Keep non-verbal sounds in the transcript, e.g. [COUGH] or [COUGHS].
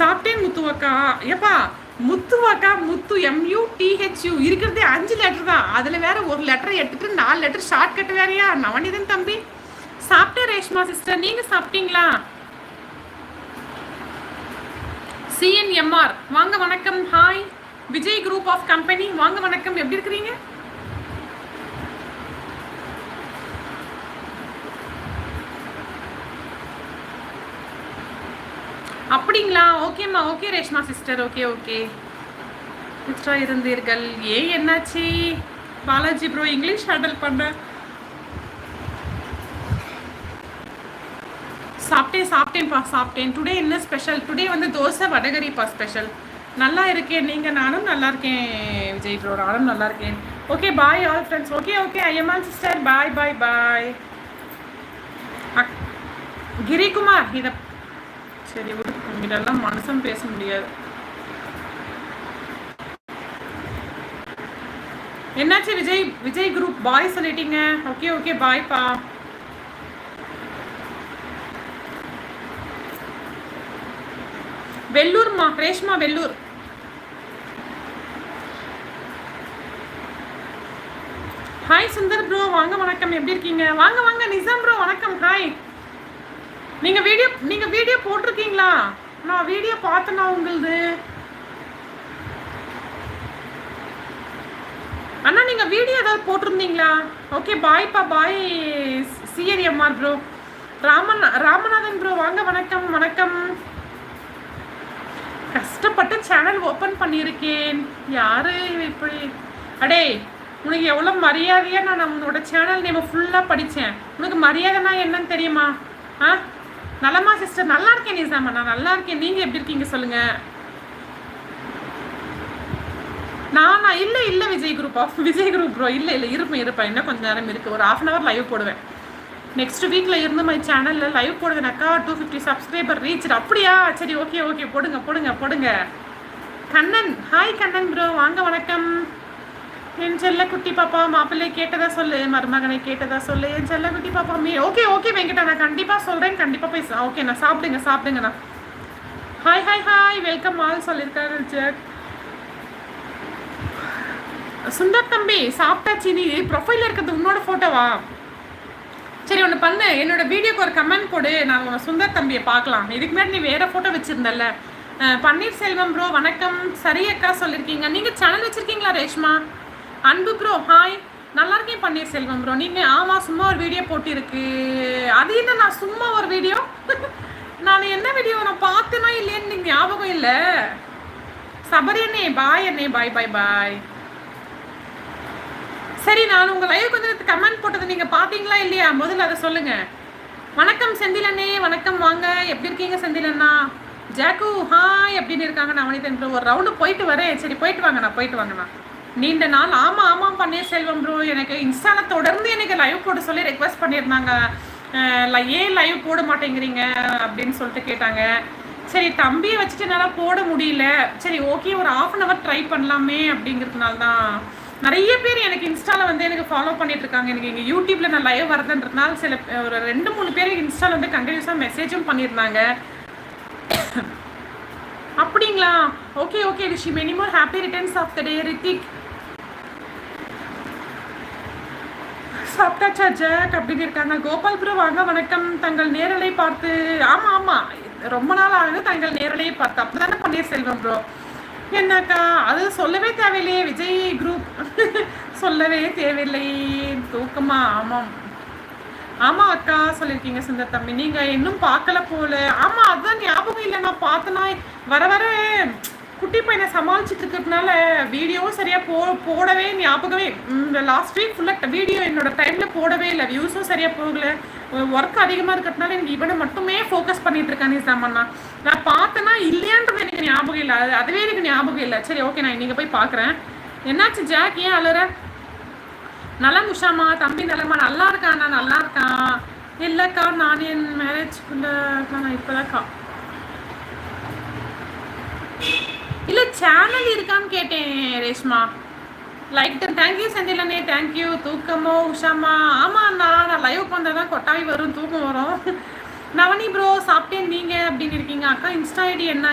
சாப்பிட்டேன் முத்துவக்கா. ஏப்பா முத்துவாக்கா முத்து mu THU இருக்கிறதே அஞ்சு லெட்டர் தான். அதில் வேற ஒரு லெட்டர் எடுத்துட்டு நாலு லெட்டர் ஷார்ட் கட் வேறையா நவனிதன் தம்பி. சாப்பிட்டேன் ரேஷ்மா சிஸ்டர் நீங்க சாப்பிட்டீங்களா? சிஎன்எம்ஆர் வாங்க வணக்கம். Hi Vijay group of company வாங்க வணக்கம். எப்படி இருக்கிறீங்க? அப்படிங்களா? ஓகேம்மா okay Reshma sister okay okay சிஸ்டராக இருந்தீர்கள். ஏன் என்னாச்சு? பாலாஜி ப்ரோ இங்கிலீஷ் ஹேண்டில் பண்ண. சாப்பிட்டேன் சாப்பிட்டேன்ப்பா சாப்பிட்டேன். டுடே என்ன ஸ்பெஷல் டுடே வந்து தோசை வடகரிப்பா ஸ்பெஷல் நல்லா இருக்கேன். நீங்கள் நானும் நல்லா இருக்கேன். விஜய் ப்ரோ நானும் நல்லா இருக்கேன். Okay bye all friends okay okay Ayyammal sister bye bye bye Girikumar இதை சரி விடு மனுஷன் பேச முடியாது. என்னாச்சு விஜய்? விஜய் குரூப் பாய் சொல்லிட்டீங்க. ஓகே ஓகே பாய்ப்பா வெள்ளூர்மா ரேஷ்மா வெள்ளூர். ஹாய் சுந்தர் ப்ரோ வாங்க வணக்கம். எப்படி இருக்கீங்க? வாங்க வாங்க நிசாம் ப்ரோ வணக்கம். ஹாய் நீங்க வீடியோ நீங்க வீடியோ போட்டிருக்கீங்களா? நான் வீடியோ பார்த்தேண்ணா உங்களுது? அண்ணா நீங்க வீடியோ ஏதாவது போட்டிருந்தீங்களா? Okay பாய்ப்பா bye CNMR bro Raman Ramanathan bro வாங்க வணக்கம் வணக்கம். கஷ்டப்பட்டு சேனல் ஓப்பன் பண்ணியிருக்கேன். யாரு இப்படி? அடே உனக்கு எவ்வளோ மரியாதையாக நான் உன்னோட சேனல் நேம் ஃபுல்லாக படித்தேன் உனக்கு மரியாதைனா என்னன்னு தெரியுமா? ஆ? நலமா சிஸ்டர் நல்லா இருக்கேன் நிசாமா. நான் நல்லா இருக்கேன். நீங்கள் எப்படி இருக்கீங்க சொல்லுங்கள் நானா இல்லை இல்லை Vijay group of Vijay group bro இல்லை இல்லை இருப்பேன் இருப்பேன். இன்னும் கொஞ்சம் நேரம் இருக்குது ஒரு ஆஃப் அன் ஹவர் லைவ் போடுவேன். நெக்ஸ்ட் வீக்கில் இருந்து மை சேனலில் லைவ் போடுவேனாக்கா டூ ஃபிஃப்டி சப்ஸ்கிரைபர் ரீச் அப்படியா? சரி ஓகே ஓகே போடுங்க போடுங்க போடுங்க. கண்ணன். ஹாய் கண்ணன் ப்ரோ வாங்க வணக்கம். என் செல்ல குட்டி பாப்பா மாப்பிள்ளை கேட்டதா சொல்லு மருமகனை கேட்டதா சொல்லு என் செல்ல குட்டி பாப்பா மீ ஓகே ஓகே வெங்கடா நான் கண்டிப்பாக சொல்கிறேன் கண்டிப்பாக போய் ஓகே நான் சாப்பிடுங்க சாப்பிடுங்கண்ணா hi hi hi welcome all சொல்லியிருக்காரு ஜெக் சுந்தர் தம்பி சாப்பிட்டாச்சு நீ ப்ரொஃபைலில் இருக்கிறது உன்னோட ஃபோட்டோவா சரி ஒன்று பண்ணு என்னோட வீடியோக்கு ஒரு கமெண்ட் போடு நான் உன் சுந்தர் தம்பியை பார்க்கலாம். இதுக்கு முன்னாடி நீ வேறு ஃபோட்டோ வச்சுருந்தல்ல. பன்னீர்செல்வம் ப்ரோ வணக்கம். சரி அக்கா சொல்லியிருக்கீங்க நீங்கள் சேனல் வச்சுருக்கீங்களா ரேஷ்மா? அன்பு ப்ரோ ஹாய் நல்லா இருக்கேன் பன்னீர்செல்வம் ப்ரோ நீங்கள் ஆமாம் சும்மா ஒரு வீடியோ போட்டிருக்கு. அது என்ன நான் சும்மா ஒரு வீடியோ [LAUGHS] நான் என்ன வீடியோ நான் பார்த்தேனா இல்லையேன்னு நீங்கள் ஞாபகம் இல்லை. சபரி அண்ணே பாய் அண்ணே பாய் பாய் பாய் சரி நான் உங்கள் லைவ் கொஞ்சம் கமெண்ட் போட்டது நீங்கள் பார்த்தீங்களா இல்லையா? முதல்ல அதை சொல்லுங்க. வணக்கம் செந்திலண்ணே வணக்கம் வாங்க. எப்படி இருக்கீங்க செந்திலண்ணா ஜாக்கு ஹாய் அப்படின்னு இருக்காங்க? நான் வனிதன் ஒரு ரவுண்டு போயிட்டு வரேன். சரி போயிட்டு வாங்கண்ணா போயிட்டு வாங்கண்ணா நீண்ட நாள் ஆமா ஆமாம் பன்னீர்செல்வம் ப்ரோ எனக்கு இன்ஸ்டால தொடர்ந்து எனக்கு லைவ் போட சொல்லி ரெக்வஸ்ட் பண்ணியிருந்தாங்க. ஏன் லைவ் போட மாட்டேங்கிறீங்க? அப்படின்னு சொல்லிட்டு கேட்டாங்க. சரி தம்பியை வச்சுட்டு என்னால் போட முடியல. சரி ஓகே ஒரு ஆஃப் அன் ஹவர் ட்ரை பண்ணலாமே அப்படிங்கிறதுனால தான் நிறைய பேர் எனக்கு இன்ஸ்டாவில் வந்து எனக்கு ஃபாலோ பண்ணிட்டு இருக்காங்க எனக்கு இங்கே யூடியூப்பில் நான் லைவ் வரதுன்றதுனால சில ஒரு ரெண்டு மூணு பேர் இன்ஸ்டாவில் வந்து கண்டினியூஸாக மெசேஜும் பண்ணியிருந்தாங்க. [COUGHS] அப்படிங்களா? Okay okay Rishi. Many more happy returns of the day Hrithik சாப்பிட்டாச்சா ஜாக்? அப்படின்னு இருக்காங்க. கோபால் ப்ரோ வாங்க வணக்கம். தங்கள் நேரலை பார்த்து ஆமா ஆமா. ரொம்ப நாள் ஆகுது தங்கள் நேரலையை பார்த்து. அப்படிதானே பன்னீர்செல்வம் ப்ரோ என்னக்கா? அது சொல்லவே தேவையில்லையே விஜய் குரூப் [LAUGHS] சொல்லவே தேவையில்லை தூக்கமா ஆமாம் ஆமா அக்கா சொல்லியிருக்கீங்க சுந்தர் தம்பி. நீங்க இன்னும் பார்க்கல போல. ஆமா அதுதான் ஞாபகம் இல்லை. நான் பார்த்தனா வர வர. குட்டி பையனை சமாளிச்சுட்டு இருக்கிறதுனால வீடியோவும் சரியாக போ போடவே ஞாபகமே இந்த லாஸ்ட் வீக் ஃபுல்லாக வீடியோ என்னோட டைமில் போடவே இல்லை. வியூஸும் சரியாக போகல. ஒர்க் அதிகமாக இருக்கிறதுனால எனக்கு இவனை மட்டுமே ஃபோக்கஸ் பண்ணிட்டு இருக்கான் நிசாமண்ணா நான் பார்த்தேன்னா இல்லையான்றது எனக்கு ஞாபகம் இல்லை. அது அதுவே எனக்கு ஞாபகம் இல்லை. சரி ஓகே நான் நீங்கள் போய் பார்க்குறேன். என்னாச்சு ஜாக்? ஏன் அலற? நல்லா முஷாமா தம்பி நல்லம்மா நல்லா இருக்கான்? நான் நல்லா இருக்கான். இல்லைக்கா நான் என் மேரேஜ்க்குள்ள நான் இப்போதான்க்கா இல்லை சேனல் இருக்கான்னு கேட்டேன் ரேஷ்மா. லைக் தேங்க்யூ செந்திலனே. தேங்க்யூ தூக்கமோ உஷாமா. ஆமாண்ணா நான் லைவ் வந்தால் தான் கொட்டாய் வரும் தூக்கம் வரும். நவனி ப்ரோ சாப்பிட்டேன் நீங்கள் அப்படின்னு இருக்கீங்க. அக்கா இன்ஸ்டா ஐடி என்ன?